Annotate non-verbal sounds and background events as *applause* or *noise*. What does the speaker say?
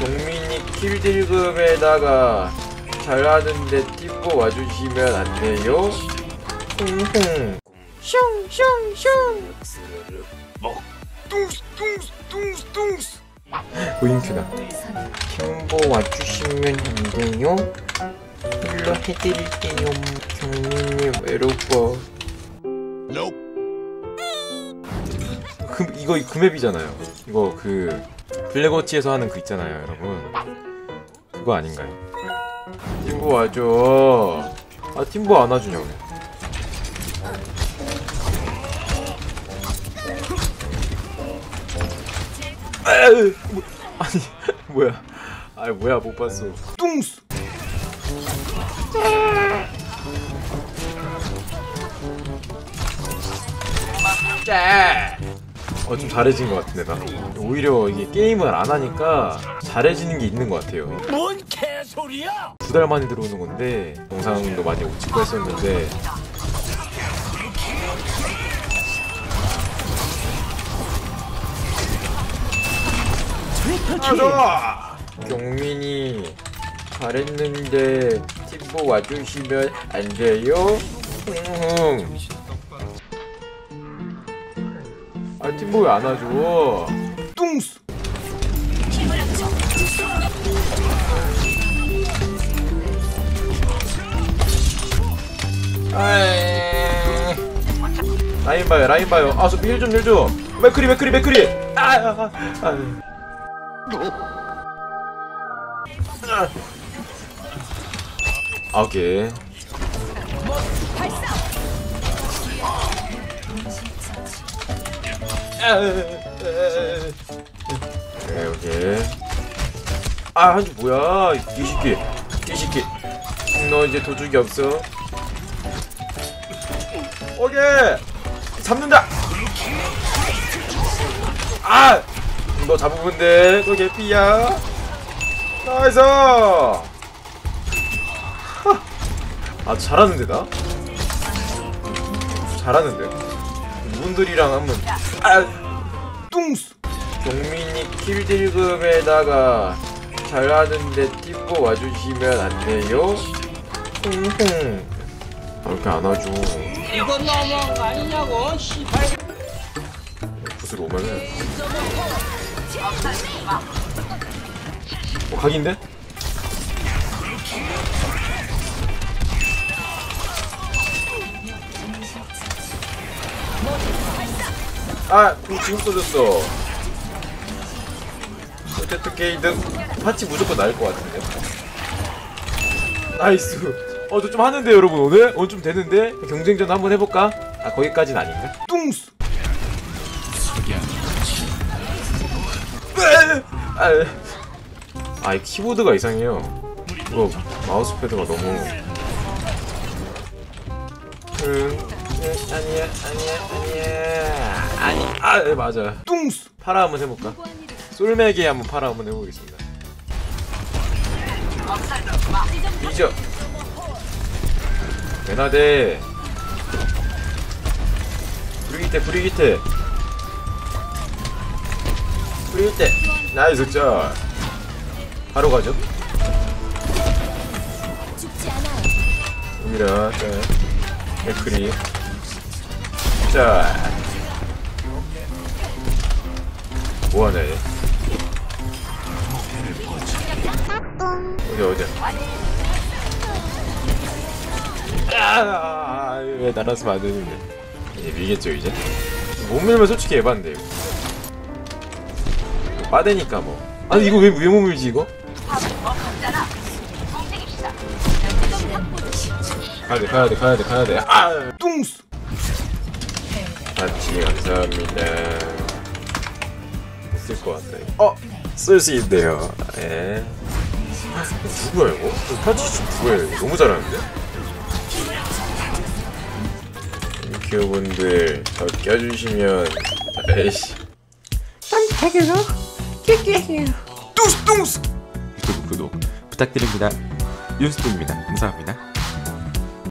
경민이 킬딜금에다가 잘하는데 팀보 와주시면 안 돼요? 쿵쿵 보인큐다. 팀보 와주시면 안 돼요? 일로 해드릴게요 경민이. 외로워 금, 이거 금앱이잖아요. 이거 그 블랙워치에서 하는 그 있잖아요 여러분. 그거 아닌가요? 팀보 와줘. 아 팀보 안 와주냐고 뭐, 아니 *laughs* 뭐야. 아 뭐야 못 봤어. 뚱스 어 좀 잘해진 것 같은데 나 오히려 이게 게임을 안 하니까 잘해지는 게 있는 것 같아요 뭔 개소리야! 두 달 만에 들어오는 건데 영상도 많이 못 찍고 했었는데 맞아! 경민이 잘했는데 팀보 와주시면 안 돼요? 흥흥 왜 안 와줘? 뚱스! 아이. 라인 봐요 라인 봐요 아저힐좀힐좀 맥크리 맥크리 맥크리 아, 아, 아, 아. 아 오케이 아, 오케이 오케이 아 한주 뭐야? 이 개새끼 개새끼 너 이제 도둑이 없어? 오케이. 잡는다. 아 너 잡으면 돼 너 개피야. 나이스. 아 잘하는데 나 잘하는데? 이분들이랑 한번 아 뚱스 경민이 킬딜금에다가 잘하는데 팀보 와주시면 안 돼요? 쿵쿵 아, 이렇게 안 와줘 이건 너무한 거 아니냐고, 씨발. 붓으로 오면은 어 각인데? 아 지금 써줬어 어쨌든 게이든 파치 무조건 나을 것 같은데 나이스 어 저 좀 하는데 여러분 오늘? 오늘 좀 되는데? 경쟁전 한번 해볼까? 아 거기까진 아닌가? 뚱스 아, 이 키보드가 이상해요. 이거 마우스 패드가 너무. 응, 응, 아니야, 아니야, 아니야. 아니, 아, 네, 맞아. 뚱스! 파라 한번 해볼까? 솔메게 한번 파라 한번 해보겠습니다. 이죠. 메나데. 브리기테, 브리기테. 브리기테. 나이스 짤. 바로 가죠. 여기다 자 맥크리 자. 뭐하냐 얘 어디 어디 아왜 날았으면 안 되는데? 이제 밀겠죠 이제? 못 밀면 솔직히 이거. 이거 빠대니까 뭐. 아니 이거 왜 왜 못 밀지 이거? 가야돼 가야돼 가야돼 가야돼. 아! 뚱스 같이 감사합니다. 쓸 것 같다 이거. 어쓸 수 있네요. 예. 누구야 이거? 파치 누구야 이거? 너무 잘하는데? 큐분들 더 껴주시면 에이씨. 뚱스 뚱스! 유튜브 구독 부탁드립니다. 유스트입니다. 감사합니다